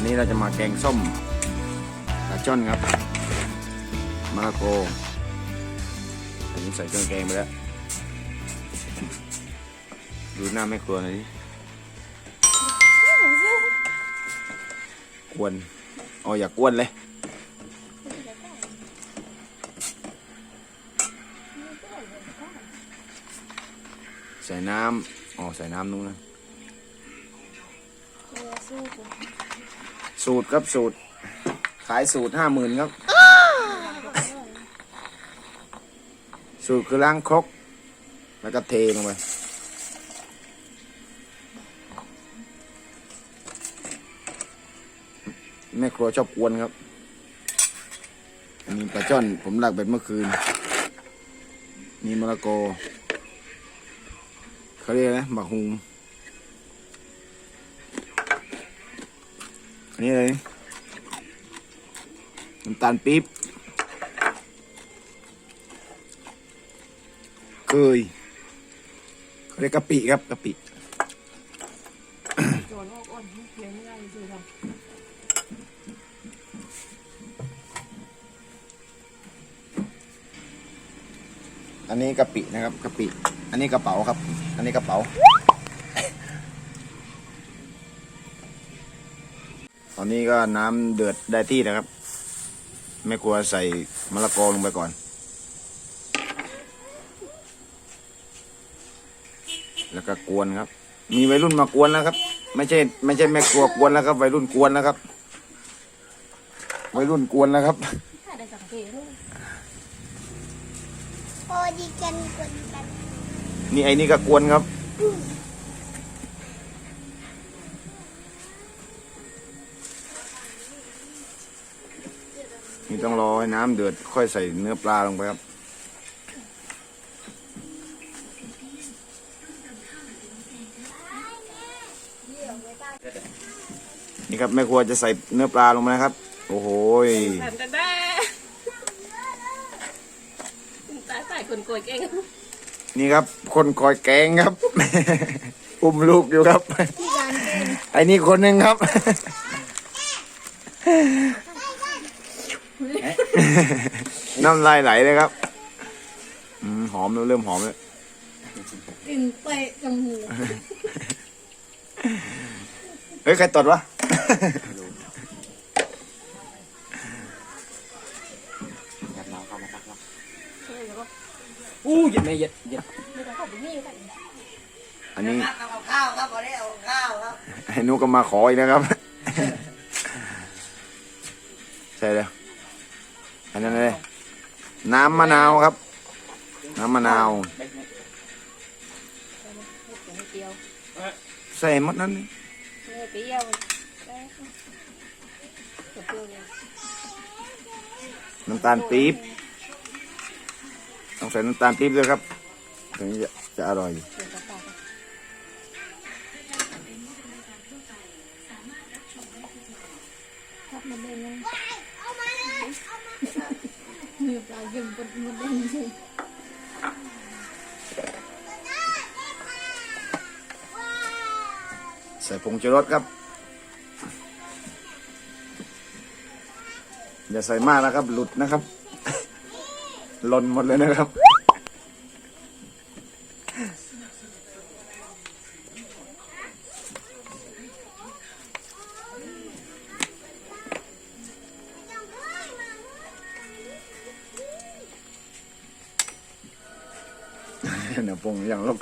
วันนี้เราจะมาแกงส้มปลาช่อนครับมะละกออันนี้ใส่เครื่องแกงไปแล้ว ดูหน้าแม่ครัวหน่อยดิกวนอ๋ออย่ากวนเลยใส่น้ำอ๋อใส่น้ำนู้นนะ สูตรครับสูตร ขายสูตรห้าหมื่นครับ สูตรคือล้างครกแล้วก็เทลงไปแม่ครัวชอบกวนครับ อันนี้ปลาช่อนผมหลักแบบเมื่อคืนมีมะละกอเขาเรียกนะบักฮุง นนี้เลยน้ำตาลปี๊บเคยเขาเรียกกะปิครับกะปิโจรออกอ่อนเพียงไม่ได้เลยค่ะอันนี้กะปินะครับกะปิ อันนี้กระเป๋าครับ อันนี้กระเป๋า อนนี้ก็น้ำเดือดได้ที่นะครับไม่กลัวใส่มะละกอลงไปก่อน แล้วก็กวนครับ มีวัยรุ่นมากวนแล้วครับ ไม่ใช่ไม่ใช่แม่ครัวกวนแล้วครับ วัยรุ่นกวนแล้วครับ วัยรุ่นกวนแล้วครับถ้าได้สังเกตลูกพอดีกันคนกัน นี่ไอ้นี่ก็กวนครับ นี่ต้องรอให้น้ำเดือดค่อยใส่เนื้อปลาลงไปครับ นี่ครับแม่ครัวจะใส่เนื้อปลาลงมานะครับ โอ้โหยแต่แต่แต่ตายใส่คนโกยเก่งนี่ครับ คนคอยแกงครับ อุ้มลูกอยู่ครับ ที่ร้านเป็นไอ้นี่คนหนึ่งครับ น้ำลายไหลเลยครับอืมหอมแล้วเริ่มหอมแล้วกลิ่นเตะจมูกเฮ้ยใครตดวะอู้เย็ดไม่เย็ดเย็ดไม่ต้องขอบคุณนี่อยู่กันอันนี้เอาข้าวครับวันนี้เอาข้าวครับไอ้นุก็มาขออีกนะครับ ใช่เลย อันนั้นเลยน้ำมะนาวครับ น้ำมะนาวเปรี้ยวใส่หมดนั้นนี่ไม่เปรี้ยวได้เปรี้ยวเลยน้ำตาลปี๊บต้องใส่น้ำตาลปี๊บด้วยครับถึงจะจะอร่อยเดี๋ยวจะปากครับมันเลยนะ มือปลาเยี่ยมบนบนเล่นเลยใส่ผงชูรสครับ อย่าใส่มากนะครับ หลุดนะครับหล่นหมดเลยนะครับ เนี่ยปงอย่างลก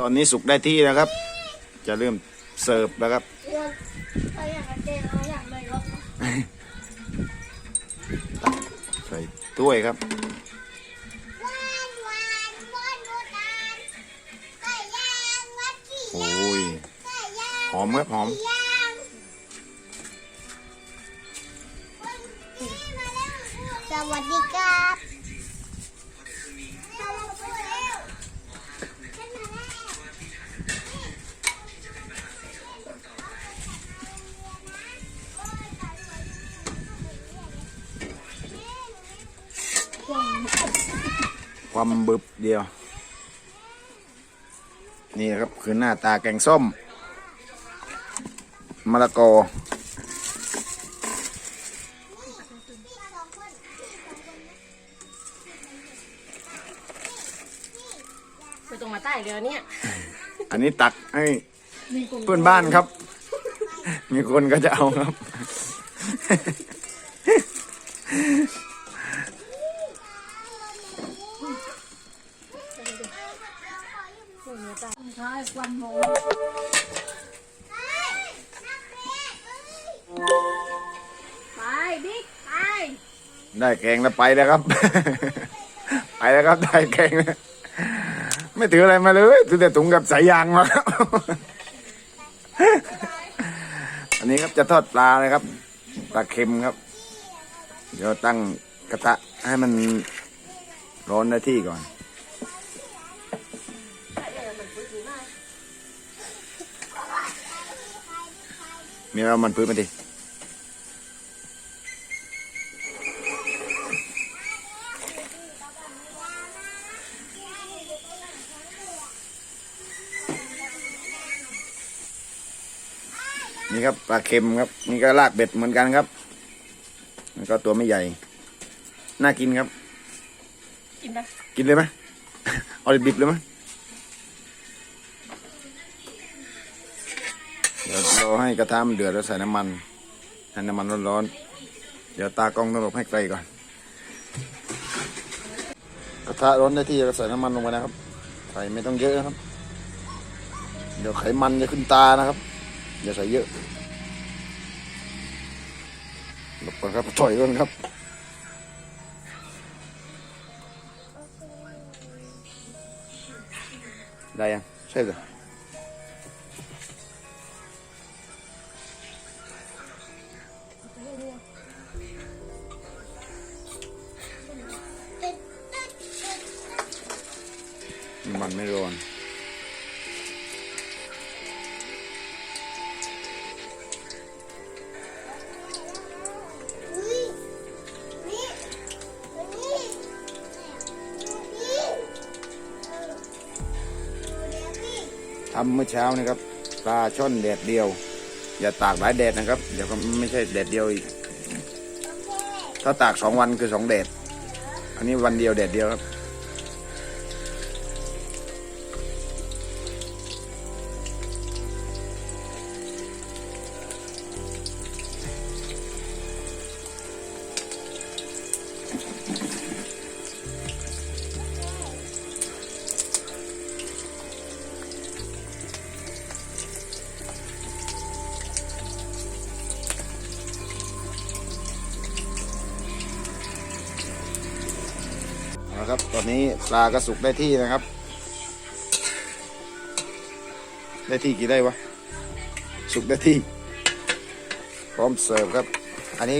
ตอนนี้สุกได้ที่แล้วครับ จะเริ่มเสิร์ฟแล้วครับ ถ้วยครับวานวานวานโบราณไก่ย่างวัดกี่โอ้ยไก่ย่างหอมครับหอม ความบึบเดียว นี่ครับคือหน้าตาแกงส้มมะละกอไปตรงมาใต้เดี๋ยวเนี้อันนี้ตักให้เพื่อนบ้านครับ มีคนก็จะเอาครับ ใช่วันโมไปบิ๊กไปได้แกงแล้วไปแล้วครับ ไปแล้วครับได้แกงแล้วไม่ถืออะไรมาเลยถือแต่ถุงกับสายยางมาครับ อันนี้ครับจะทอดปลาเลยครับ ปลาเค็มครับ เดี๋ยวตั้งกระทะให้มันร้อนได้ที่ก่อน มีเอามันพื้นมาดินี่ครับปลาเค็มครับ นี่ก็ลากเบ็ดเหมือนกันครับมันก็ตัวไม่ใหญ่ น่ากินครับ กินนะกินเลยไหมเอาดิบๆเลยไหม ดี๋ยวรอให้กระทะมันเดือดแล้วใส่น้ำมันให้น้ำมันร้อนๆ เดี๋ยวตากล้องต้องหลบให้ไกลก่อน กระทะร้อนได้ที่ก็ใส่น้ำมันลงไปนะครับ ใส่ไม่ต้องเยอะนะครับ เดี๋ยวไขมันจะขึ้นตานะครับ อย่าใส่เยอะหลบก่อนครับถอยก่อนครับได้ยังใช่เลย มันไม่ร้อนทำเมื่อเช้านี่ครับปลาช่อนแดดเดียว อย่าตากหลายแดดนะครับ เดี๋ยวก็ไม่ใช่แดดเดียวอีก ถ้าตากสองวันคือสองแดด อันนี้วันเดียวแดดเดียวครับ นี้ปลาก็สุกได้ที่นะครับ ได้ที่กี่ได้วะ สุกได้ที่ พร้อมเสิร์ฟครับ อันนี้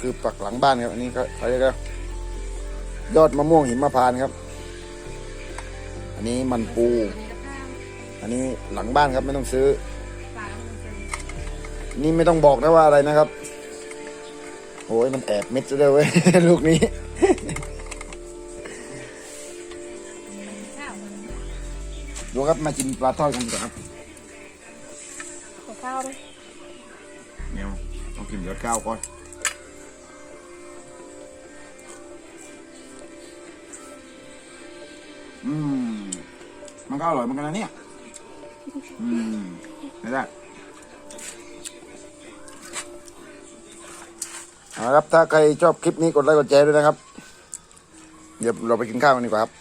คือปักหลังบ้านครับ อันนี้ก็เขาเรียกว่ายอดมะม่วงหิมพานต์ครับ อันนี้มันปู อันนี้หลังบ้านครับไม่ต้องซื้อ นี่ไม่ต้องบอกนะว่าอะไรนะครับโอ้ยมันแอบเม็ดซะด้วยเว้ย ลูกนี้ ดูครับมากินปลาทอดกันดีกว่าครับขอข้าวไหมเนี่ยต้องกินเดี๋ยวข้าวก่อนอืมมันก็อร่อยเหมือนกันนะเนี่ย อืมไม่ได้เอาละครับ ถ้าใครชอบคลิปนี้กดไลค์กดแชร์ด้วยนะครับ เดี๋ยวเราไปกินข้าวกันดีกว่าครับ